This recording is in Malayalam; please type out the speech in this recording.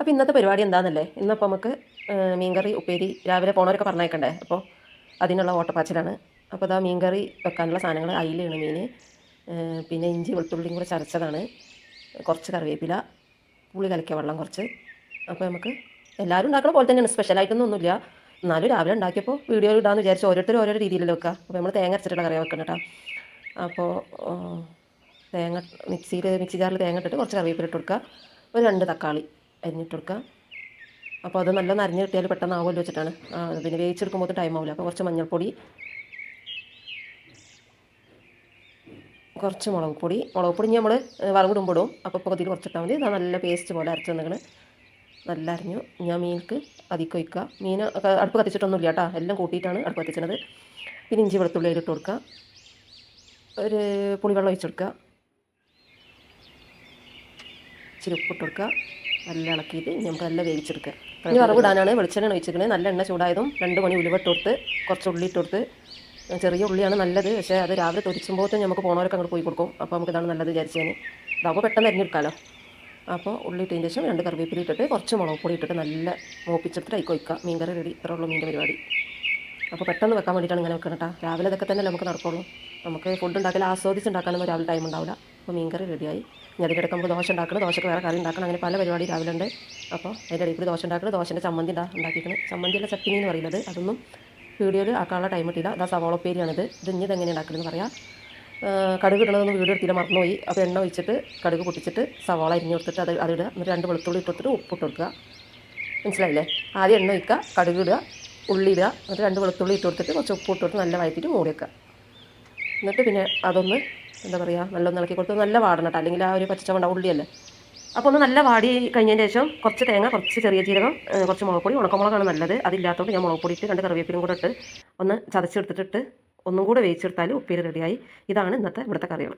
അപ്പോൾ ഇന്നത്തെ പരിപാടി എന്താണെന്നല്ലേ ഇന്നപ്പോൾ നമുക്ക് മീൻകറി ഉപ്പേരി രാവിലെ പോണവരൊക്കെ പറഞ്ഞേക്കണ്ടേ അപ്പോൾ അതിനുള്ള ഓട്ടപ്പാച്ചിലാണ്. അപ്പോൾ അതാ മീൻകറി വെക്കാനുള്ള സാധനങ്ങൾ അയിലാണ് മീൻ പിന്നെ ഇഞ്ചി വെളുത്തുള്ളിയും കൂടെ ചതച്ചതാണ്. കുറച്ച് കറിവേപ്പില പുളി കലക്കിയ വെള്ളം കുറച്ച്. അപ്പോൾ നമുക്ക് എല്ലാവരും ഉണ്ടാക്കുന്ന പോലെ തന്നെയാണ്. സ്പെഷ്യലായിട്ടൊന്നും ഒന്നുമില്ല. എന്നാലും രാവിലെ ഉണ്ടാക്കിയപ്പോൾ വീഡിയോ ഇടാമെന്ന് വിചാരിച്ചു ഓരോരുത്തർ ഓരോ രീതിയിലല്ലേ വെക്കുക അപ്പോൾ നമ്മൾ തേങ്ങ അരച്ചിട്ടുള്ള കറി വെക്കണം കേട്ടോ അപ്പോൾ തേങ്ങ മിക്സിയിൽ മിക്സി ജാറിൽ തേങ്ങ ഇട്ടിട്ട് കുറച്ച് കറിവേപ്പില ഇട്ട് കൊടുക്കുക ഒരു രണ്ട് തക്കാളി. അരിഞ്ഞിട്ട് കൊടുക്കുക. അപ്പോൾ അത് നല്ല അരിഞ്ഞ് കിട്ടിയാൽ പെട്ടെന്ന് ആവുമല്ലോ വെച്ചിട്ടാണ്. പിന്നെ വേവിച്ചെടുക്കുമ്പോൾ ടൈം ആവില്ല. അപ്പോൾ കുറച്ച് മഞ്ഞൾപ്പൊടി കുറച്ച് മുളക് പൊടി. മുളക് പൊടി നമ്മൾ വറവിടുമ്പോൾ ഇടും. അപ്പോൾ ഇപ്പോൾ അതിൽ കുറച്ചിട്ടാൽ മതി. നല്ല പേസ്റ്റ് പോലെ അരച്ച് വന്നിക്കണ്. നല്ല അരഞ്ഞു. ഞാൻ മീൻക്ക് അതിക്ക് വയ്ക്കുക മീൻ അടുപ്പ് കത്തിച്ചിട്ടൊന്നുമില്ല കേട്ടോ. എല്ലാം കൂട്ടിയിട്ടാണ് അടുപ്പ് കത്തിച്ചത്. പിന്നെ ഇഞ്ചി വെളുത്തുള്ളി അതിലിട്ട് കൊടുക്കുക. ഒരു പുളിവെള്ളം ഒഴിച്ചെടുക്കുക ഇച്ചിരി ഉപ്പിട്ട് കൊടുക്കുക. നല്ല ഇളക്കിയിട്ട് നമുക്ക് നല്ല വേവിച്ചെടുക്കുക ഇനി വറവിടാനാണ് വെളിച്ചെണ്ണ ഒഴിച്ചിരിക്കുന്നത് നല്ല എണ്ണ ചൂടായതും രണ്ട് മണി ഉലുവട്ട് കൊടുത്ത് കുറച്ച് ഉള്ളി ഇട്ടൊടുത്ത് ചെറിയ ഉള്ളിയാണ് നല്ലത്. പക്ഷേ അത് രാവിലെ തൊരിച്ചുമ്പോഴത്തേന് നമുക്ക് പോണവരൊക്കെ അങ്ങോട്ട് പോയി കൊടുക്കും. അപ്പോൾ നമുക്ക് ഇതാണ് നല്ലത് വിചാരിച്ചതിന് ഇതാകുമ്പോൾ പെട്ടെന്ന് അരിഞ്ഞെടുക്കാമല്ലോ അപ്പോൾ ഉള്ളി ഇട്ടതിന് ശേഷം രണ്ട് കറിവേപ്പില ഇട്ടിട്ട് കുറച്ച് മുളക് പൊടി ഇട്ടിട്ട് നല്ല മൂപ്പിച്ചെടുത്തിട്ട് അതിൽ വയ്ക്കുക മീൻകറി റെഡി. ഇത്ര ഉള്ളൂ മീന്റെ പരിപാടി. അപ്പോൾ പെട്ടെന്ന് വെക്കാൻ വേണ്ടിയിട്ടാണ് ഇങ്ങനെ വെക്കണം കേട്ടോ രാവിലെ ഇതൊക്കെ തന്നെ നമുക്ക് നടക്കുള്ളൂ. നമുക്ക് ഫുഡ് ഉണ്ടാക്കൽ ആസ്വദിച്ച് ഉണ്ടാക്കാനൊന്നും രാവിലെ ടൈം ഉണ്ടാവില്ല അപ്പോൾ മീൻകറി റെഡിയായി. ഇനി അതിന്റെ ഇടയ്ക്ക് ദോശ ഉണ്ടാക്കണം. ദോശക്ക് വേറെ കറി ഉണ്ടാക്കണം. അങ്ങനെ പല പരിപാടി രാവിലെ ഉണ്ട് അപ്പോൾ അതിന്റെ ഇടയ്ക്ക് ദോശ ഉണ്ടാക്കണം. ദോശന്റെ ചമ്മന്തി ഉണ്ടാ ഉണ്ടാക്കിയിരിക്കുന്നത് ചമ്മന്തിയുള്ള ചട്ടിനി എന്ന് പറയുന്നത്. അതൊന്നും വീഡിയോയിൽ ആക്കാനുള്ള ടൈം കിട്ടിയില്ല അതാ സവാള ഉപ്പേരിയാണിത്. ഇത് ഇനി ഇതെങ്ങനെ ഉണ്ടാക്കുന്നത് പറയാം. കടുക് ഇടണതൊന്നും വീഡിയോ എടുത്തില്ല. മറന്നുപോയി. അപ്പോൾ എണ്ണ ഒഴിച്ചിട്ട് കടുക് പൊട്ടിച്ചിട്ട് സവാള അരിഞ്ഞ് കൊടുത്തിട്ട് അത് അതിടുക എന്നിട്ട് രണ്ട് വെളുത്തുള്ളി ഇട്ടിട്ട് ഉപ്പിട്ട് കൊടുക്കുക. മനസ്സിലായില്ലേ? ആദ്യം എണ്ണ ഒഴിക്കുക. കടുക് ഇടുക. ഉള്ളി ഇടുക. എന്നിട്ട് രണ്ട് വെളുത്തുള്ളി ഇട്ട് കൊടുത്തിട്ട് കുറച്ച് ഉപ്പ് ഇട്ട് കൊടുത്ത് നല്ല വഴറ്റിയിട്ട് മൂടി വെക്കുക. എന്നിട്ട് പിന്നെ അതൊന്ന് എന്താ പറയുക നല്ലൊന്ന് ഇളക്കി കൊടുത്ത് നല്ല വാടണം കേട്ടോ. അല്ലെങ്കിൽ ആ ഒരു പച്ചച്ചവണ്ട ഉള്ളിയല്ലേ. അപ്പോൾ ഒന്ന് നല്ല വാടി കഴിഞ്ഞതിന് ശേഷം കുറച്ച് തേങ്ങ കുറച്ച് ചെറിയ ജീരകം കുറച്ച് മുളകുപൊടി ഉണക്കമുളകാണ് നല്ലത്. അതില്ലാത്തതുകൊണ്ട് ഞാൻ മുളക് പൊടി ഇട്ട് രണ്ട് കറിവേപ്പിലും കൂടെ ഇട്ട് ഒന്ന് ചതച്ചെടുത്തിട്ടിട്ട് ഒന്നും കൂടെ വേവിച്ചെടുത്താൽ ഉപ്പേരി റെഡിയായി. ഇതാണ് ഇന്നത്തെ ഇവിടുത്തെ കറികൾ